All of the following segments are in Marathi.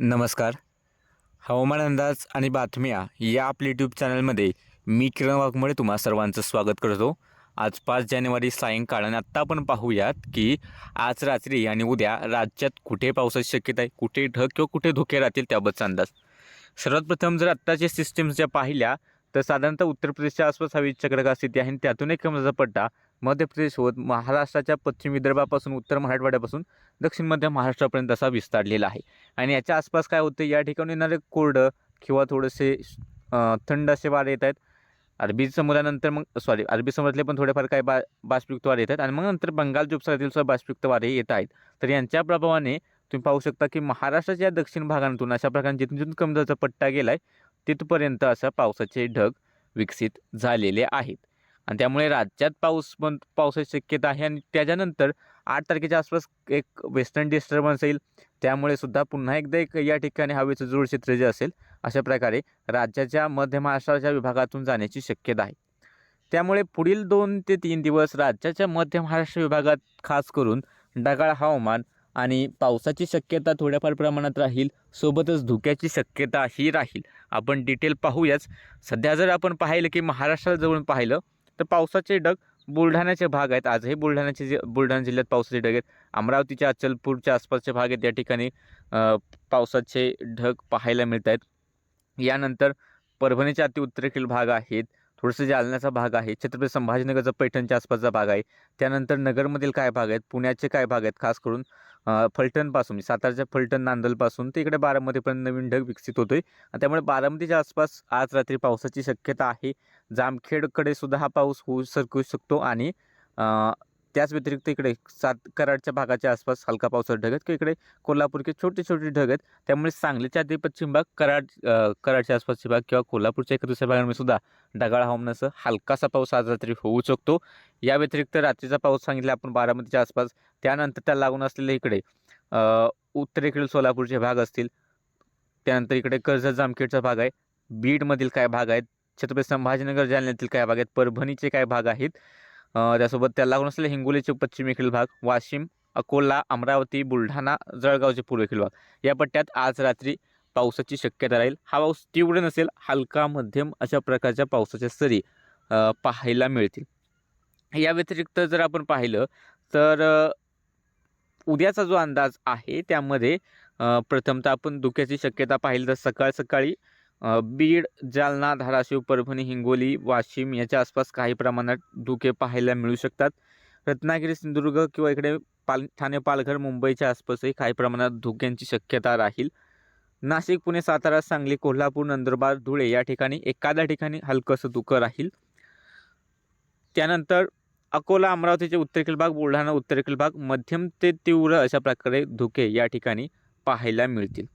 नमस्कार. हवामान अंदाज आणि बातम्या या आपल्या यूट्यूब चॅनलमध्ये मी किरण वाघमोडे तुम्हा सर्वांचं स्वागत करतो. आज पाच जानेवारी सायंकाळ आणि आत्ता आपण पाहूयात की आज रात्री आणि उद्या राज्यात कुठे पावसाची शक्यता आहे कुठे ढग किंवा कुठे धोके राहतील त्याबद्दलचा अंदाज. सर्वात प्रथम जर आत्ताच्या सिस्टीम्स ज्या पाहिल्या तर साधारणतः उत्तर प्रदेशच्या आसपास हवी चक्रका स्थिती आहे आणि त्यातून एक कमजाचा पट्टा मध्य प्रदेश होत महाराष्ट्राच्या पश्चिम विदर्भापासून उत्तर मराठवाड्यापासून दक्षिण मध्य महाराष्ट्रापर्यंत असा विस्तारलेला आहे. आणि याच्या आसपास काय होतं? या ठिकाणी येणारे कोरडं किंवा थोडेसे थंड असे वारे येत आहेत. अरबी समुद्रानंतर मग सॉरी अरबी समुद्रातले पण थोडेफार काही बा बाष्पयुक्त वारे येत आहेत. आणि मग नंतर बंगाल जोपसातील सुद्धा बाष्पयुक्त वारे येत आहेत. तर यांच्या प्रभावाने तुम्ही पाहू शकता की महाराष्ट्राच्या दक्षिण भागांतून अशा प्रकारे जिथून जिथून कमी पट्टा गेला आहे तिथपर्यंत असं पावसाचे ढग विकसित झालेले आहेत. आणि त्यामुळे राज्यात पाऊस पण पावसाची शक्यता आहे. आणि त्याच्यानंतर आठ तारखेच्या आसपास एक वेस्टर्न डिस्टर्बन्स येईल. त्यामुळे सुद्धा पुन्हा एकदा एक या ठिकाणी हवेचं जोड क्षेत्र जे असेल अशा प्रकारे राज्याच्या मध्य महाराष्ट्राच्या विभागातून जाण्याची शक्यता आहे. त्यामुळे पुढील दोन ते तीन दिवस राज्याच्या मध्य महाराष्ट्र विभागात खास करून ढगाळ हवामान आणि पावसाची शक्यता थोड्याफार प्रमाणात राहील सोबतच धुक्याची शक्यता ही राहील. आपण डिटेल पाहूयाच. सध्या जर आपण पाहिलं की महाराष्ट्राला जवळून पाहिलं तर पावसाचे ढग बुलढाण्याचे भाग आहेत. आजही बुलढाण्याचे जे बुलढाणा जिल्ह्यात पावसाचे ढग आहेत. अमरावतीच्या अचलपूरच्या आसपासचे भाग आहेत या ठिकाणी पावसाचे ढग पाहायला मिळत आहेत यानंतर परभणीच्या अतिउत्तरेकडील भाग आहेत. थोडंसं जालन्याचा भाग आहे छत्रपती संभाजीनगरचा पैठणच्या आसपासचा भाग आहे. त्यानंतर नगरमधील काय भाग आहेत? पुण्याचे काय भाग आहेत? खास करून फलटणपासून म्हणजे सातारच्या फलटण नांदलपासून ते इकडे बारामतीपर्यंत नवीन ढग विकसित होतो आहे त्यामुळे बारामतीच्या आसपास आज रात्री पावसाची शक्यता आहे जामखेडकडे सुद्धा हा पाऊस होऊ सरकू शकतो आणि त्याच व्यतिरिक्त इकडे सात कराडच्या भागाच्या आसपास हलका पावसावर ढग आहेत. किंवा इकडे कोल्हापूरचे छोटे छोटे ढग आहेत. त्यामुळे सांगलीच्या आधी पश्चिम भाग कराड कराडच्या आसपासची भाग किंवा कोल्हापूरच्या एका दुसऱ्या भागांमध्ये सुद्धा ढगाळ हवामानासह हलकासा पाऊस आज रात्री होऊ शकतो. या व्यतिरिक्त रात्रीचा पाऊस सांगितला आपण बारामतीच्या आसपास. त्यानंतर त्या लागून असलेले इकडे उत्तरेकडील सोलापूरचे भाग असतील. त्यानंतर इकडे कर्जत जामखेडचा भाग आहे. बीडमधील काय भाग आहेत? छत्रपती संभाजीनगर जालन्यातील काय भाग आहेत? परभणीचे काय भाग आहेत? त्यासोबत त्याला लागून असलेले हिंगोलीचे पश्चिमेकडील भाग वाशिम अकोला अमरावती बुलढाणा जळगावचे पूर्वेकडील भाग. या पट्ट्यात आज रात्री पावसाची शक्यता राहील. हा पाऊस तीव्र नसेल हलका मध्यम अशा प्रकारच्या पावसाच्या सरी पाहायला मिळतील. या व्यतिरिक्त जर आपण पाहिलं तर उद्याचा जो अंदाज आहे त्यामध्ये प्रथमतः आपण धुक्याची शक्यता पाहिली तर सकाळ सकाळी बीड जालना धाराशिव परभणी हिंगोली वाशिम याच्या आसपास काही प्रमाणात धुके पाहायला मिळू शकतात. रत्नागिरी सिंधुदुर्ग किंवा इकडे पाल ठाणे पालघर मुंबईच्या आसपासही काही प्रमाणात धुक्यांची शक्यता राहील. नाशिक पुणे सातारा सांगली कोल्हापूर नंदुरबार धुळे या ठिकाणी एखाद्या ठिकाणी हलकंसं धुकं राहील. त्यानंतर अकोला अमरावतीचे उत्तरेकडील भाग बुलढाणा उत्तरेकडील भाग मध्यम ते तीव्र अशा प्रकारे धुके या ठिकाणी पाहायला मिळतील.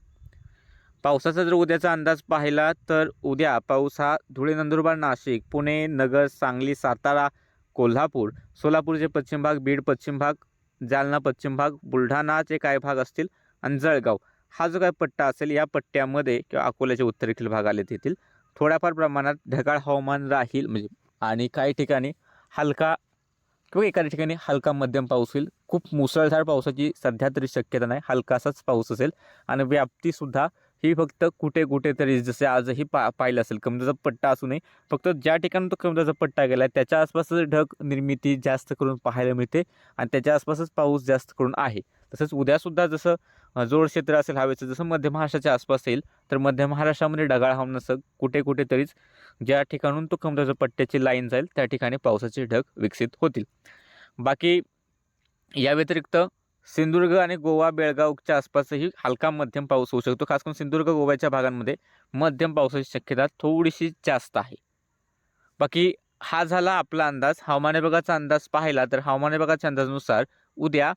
पावसाचा जर उद्याचा अंदाज पाहिला तर उद्या पाऊस हा धुळे नंदुरबार नाशिक पुणे नगर सांगली सातारा कोल्हापूर सोलापूरचे पश्चिम भाग बीड पश्चिम भाग जालना पश्चिम भाग बुलढाणाचे काय भाग असतील आणि जळगाव हा जो काय पट्टा असेल या पट्ट्यामध्ये किंवा अकोल्याचे उत्तरेखील भाग आले तेथील थोड्याफार प्रमाणात ढगाळ हवामान राहील म्हणजे आणि काही ठिकाणी हलका किंवा एखाद्या ठिकाणी हलका मध्यम पाऊस होईल. खूप मुसळधार पावसाची सध्या तरी शक्यता नाही. हलकासाच पाऊस असेल आणि व्याप्तीसुद्धा ही फक्त कुठे कुठे तरी जसे आजही पा पाहिलं असेल कमदाचा पट्टा असू नये फक्त ज्या ठिकाणी तो कमदाचा पट्टा गेला आहे त्याच्या आसपासच ढग निर्मिती जास्त करून पाहायला मिळते आणि त्याच्या आसपासच पाऊस जास्त करून आहे. तसंच उद्यासुद्धा जसं जोड क्षेत्र असेल हवेचं जसं मध्य महाराष्ट्राच्या आसपास येईल तर मध्य महाराष्ट्रामध्ये ढगाळ हवामान असं कुठे कुठेतरीच ज्या ठिकाणून तो कमदाच्या पट्ट्याची लाईन जाईल त्या ठिकाणी पावसाचे ढग विकसित होतील. बाकी या व्यतिरिक्त सिंधुदुर्ग आणि गोवा बेळगावच्या आसपासही हलका मध्यम पाऊस होऊ शकतो. खास करून सिंधुदुर्ग गोव्याच्या भागांमध्ये मध्यम पावसाची शक्यता थोडीशी जास्त आहे. बाकी हा झाला आपला अंदाज. हवामान विभागाचा अंदाज पाहिला तर हवामान विभागाच्या अंदाजानुसार उद्या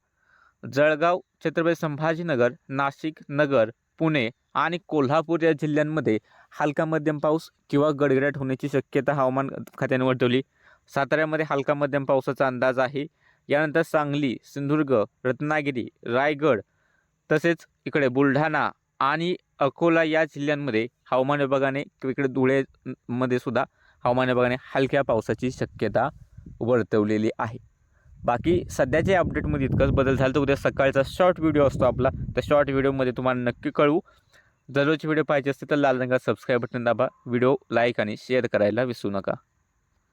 जळगाव छत्रपती संभाजीनगर नाशिक नगर पुणे आणि कोल्हापूर या जिल्ह्यांमध्ये हलका मध्यम पाऊस किंवा गडगडाट होण्याची शक्यता हवामान खात्याने वर्तवली. साताऱ्यामध्ये हलका मध्यम पावसाचा अंदाज आहे. यानंतर सांगली सिंधुदुर्ग रत्नागिरी रायगड तसेच इकडे बुलढाणा आणि अकोला या जिल्ह्यांमध्ये हवामान विभागाने किंवा इकडे धुळेमध्ये सुद्धा हवामान विभागाने हलक्या पावसाची शक्यता वर्तवलेली आहे. बाकी सध्याच्या अपडेटमध्ये इतकंच बदल झाला तर उद्या सकाळचा शॉर्ट व्हिडिओ असतो आपला. त्या शॉर्ट व्हिडिओमध्ये तुम्हाला नक्की कळवू. दररोजचे व्हिडिओ पाहिजे असते तर लाल रंगात सबस्क्राईब बटन दाबा. व्हिडिओ लाईक आणि शेअर करायला विसरू नका.